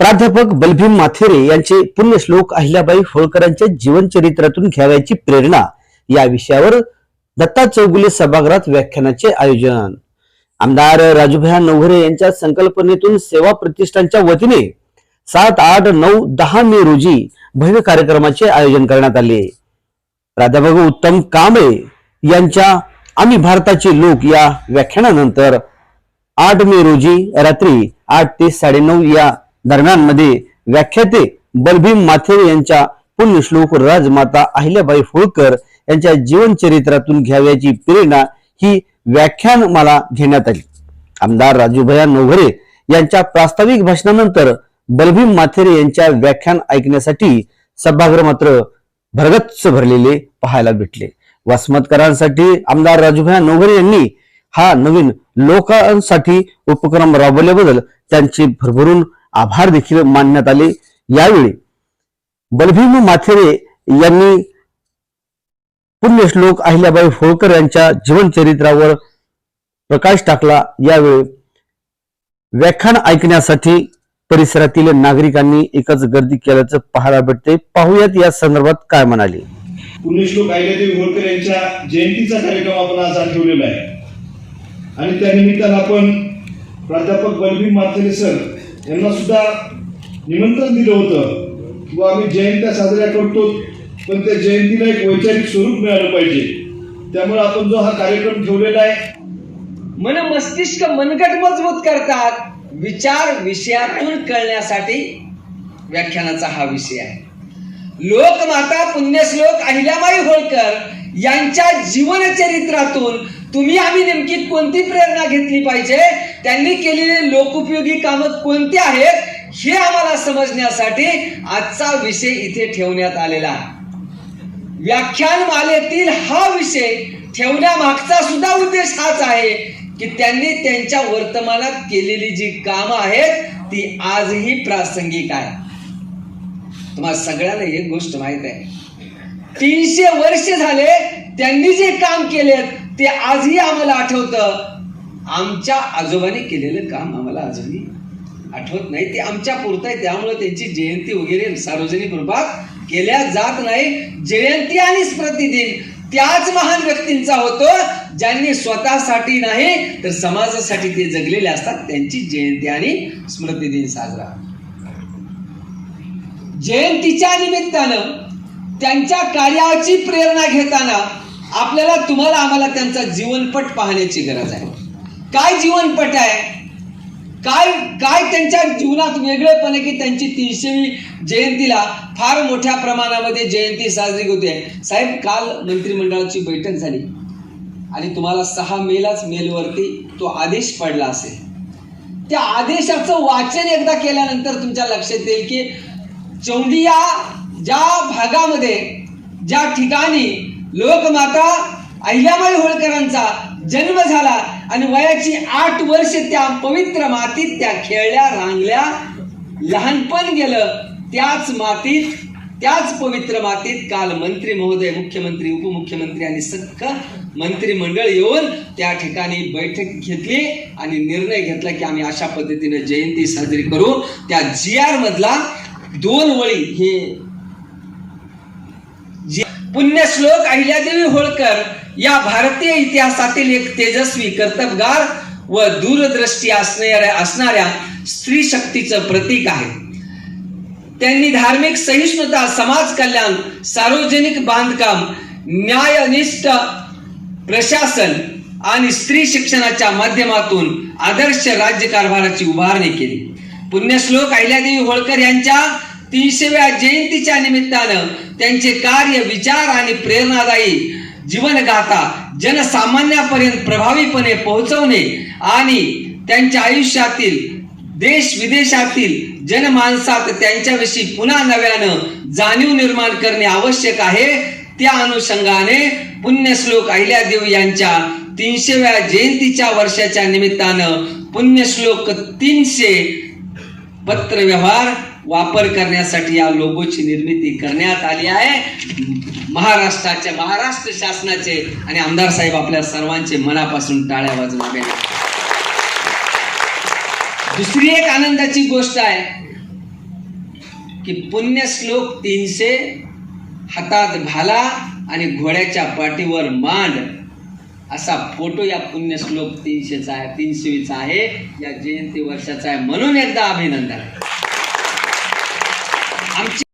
प्राध्यापक बलभीम माथेरे यांचे पुण्यश्लोक अहिल्याबाई होळकरांच्या जीवनचरित्रातून घ्यावयाची प्रेरणा या विषयावर दत्ता चौगुले सभागृहात व्याख्यानाचे आयोजन. आमदार राजूभया नवघरे यांच्या संकल्पनेतून सेवा प्रतिष्ठानच्या वतीने सात आठ नऊ दहा मे रोजी भव्य कार्यक्रमाचे आयोजन करण्यात आले. प्राध्यापक उत्तम कांबळे यांच्या आम्ही भारताचे लोक या व्याख्यानानंतर आठ मे रोजी रात्री आठ ते साडेनऊ या दरम्यानमध्ये व्याख्याते बलभीम माथेरे यांच्या पुण्यश्लोक राजमाता अहिल्याबाई होळकर यांच्या जीवनचरित्रातून घ्यावयाची प्रेरणा ही व्याख्यान मला घेण्यात आली. आमदार राजूभया नवघरे यांच्या प्रास्ताविक भाषणानंतर बलभीम माथेरे यांच्या व्याख्यान ऐकण्यासाठी सभागृह मात्र भरगच्च भरलेले पाहायला भेटले. वसमतकरांसाठी आमदार राजूभया नवघरे यांनी हा नवीन लोकांसाठी उपक्रम राबवल्याबद्दल त्यांचे भरभरून आभार देखील मानण्यात आले. यावेळी बलभीम माथेरे यांनी पुण्यश्लोक अहिल्याबाई होळकर यांच्या जीवनचरित्रावर प्रकाश टाकला. यावेळी व्याख्यान ऐकण्यासाठी परिसरातील नागरिकांनी एकच गर्दी केल्याचं पाहायला भेटते. पाहूयात या संदर्भात काय म्हणाले. पुण्यश्लोक अहिल्यादेवी होळकर यांच्या जयंतीचा कार्यक्रम आपण आज आठवलेला आहे. आणि त्या निमित्तानं आपण प्राध्यापक बलबीर माथेरे सर यांना सुद्धा निमंत्रण दिलं होतं किंवा आम्ही जयंत्या साजऱ्या करतो पण त्या जयंतीला एक वैचारिक स्वरूप मिळालं पाहिजे. त्यामुळे आपण जो हा कार्यक्रम ठेवलेला आहे मन मस्तिष्क मनगट मजबूत करतात. विचार विषयातून कळण्यासाठी व्याख्यानाचा हा विषय आहे. लोकमाता पुण्यश्लोक अहिल्याबाई होळकर यांच्या जीवनचरित्रातून तुम्ही आम्ही नेमकी कोणती प्रेरणा घेतली पाहिजे? त्यांनी केलेले लोकोपयोगी कामं कोणती आहेत? हे आम्हाला समजण्यासाठी आजचा विषय इथे ठेवण्यात आलेला. आहे व्याख्यान मालेतील हा विषय ठेवण्यामागचा सुद्धा उद्देश हाच आहे की त्यांनी त्यांच्या वर्तमानात केलेली जी कामं आहेत ती आजही प्रासंगिक आहे तुम्हाला सगळ्यांना एक गोष्ट माहीत आहे. तीनशे वर्ष झाले त्यांनी जे काम केलेत ते आजही आम्हाला आठवतं. आमच्या आजोबांनी केलेलं काम आम्हाला अजूनही आठवत नाही. ते आमच्या पुरतं आहे त्यामुळे त्यांची जयंती वगैरे सार्वजनिक रूपात केल्या जात नाही. जयंती आणि स्मृतिदिन त्याच महान व्यक्तींचा होतो ज्यांनी स्वतःसाठी नाही तर समाजासाठी ते जगलेले असतात. त्यांची जयंती आणि स्मृतिदिन साजरा. जयंतीच्या निमित्तानं त्यांच्या कार्याची प्रेरणा घेताना आपल्याला तुम्हाला आम्हाला त्यांचा जीवनपट पाहण्याची गरज आहे. काय जीवनपट आहे? काय काय त्यांच्या जीवनात वेगळेपण आहे की त्यांची तीनशेवी जयंतीला फार मोठ्या प्रमाणामध्ये जयंती साजरी होते. साहेब काल मंत्रिमंडळाची बैठक झाली. आणि तुम्हाला सहा मेलाच मेलवरती तो आदेश पडला असेल. त्या आदेशाचं वाचन एकदा केल्यानंतर तुमच्या लक्षात येईल की चौंडिया ज्या भागामध्ये ज्या ठिकाणी लोकमाता अहिल्याबाई होळकरांचा जन्म झाला आणि वयाची आठ वर्ष त्या पवित्र मातीत त्या खेळल्या रांगल्या लहानपण गेलं. त्याच मातीत त्याच पवित्र मातीत काल मंत्री महोदय मुख्यमंत्री उपमुख्यमंत्री आणि सख्ख मंत्रिमंडळ येऊन त्या ठिकाणी बैठक घेतली आणि निर्णय घेतला की आम्ही अशा पद्धतीने जयंती साजरी करू. त्या जी आर मधला दोन वळी हे पुण्यश्लोक अहिल्यादेवी होळकर या भारतीय इतिहासातील एक तेजस्वी कर्तबगार व दूरदृष्टी असणाऱ्या असणाऱ्या स्त्री शक्तीचं प्रतीक आहे. त्यांनी धार्मिक सहिष्णुता समाज कल्याण सार्वजनिक बांधकाम न्यायनिष्ठ प्रशासन आणि स्त्री शिक्षणाच्या माध्यमातून आदर्श राज्यकारभाराची उभारणी केली. पुण्यश्लोक अहिल्यादेवी होळकर यांच्या तीनशेव्या जयंतीच्या निमित्तानं त्यांचे कार्य विचार आणि प्रेरणादायी जीवनगाथा जनसामान्यापर्यंत प्रभावीपणे पोहोचवणे आणि त्यांच्या आयुष्यातील देश विदेशातील जनमानसात त्यांच्याविषयी पुन्हा नव्यानं जाणीव निर्माण करणे आवश्यक आहे. त्या अनुषंगाने पुण्यश्लोक अहिल्यादेव यांच्या तीनशेव्या जयंतीच्या वर्षाच्या निमित्तानं पुण्यश्लोक तीनशे पत्रव्यवहार वापर करण्यासाठी या लोगोची निर्मिती करण्यात आली आहे. महाराष्ट्राच्या महाराष्ट्र शासनाचे आणि आमदार साहेब आपल्या सर्वांचे मनापासून टाळ्या वाजवावे दुसरी एक आनंदाची गोष्ट आहे की पुण्यश्लोक तीनशे हातात भाला आणि घोड्याच्या पाठीवर मांड असा फोटो या पुण्यश्लोक तीनशेचा आहे तीनशेचा आहे. या जयंती वर्षाचा आहे. म्हणून एकदा अभिनंदन. I'm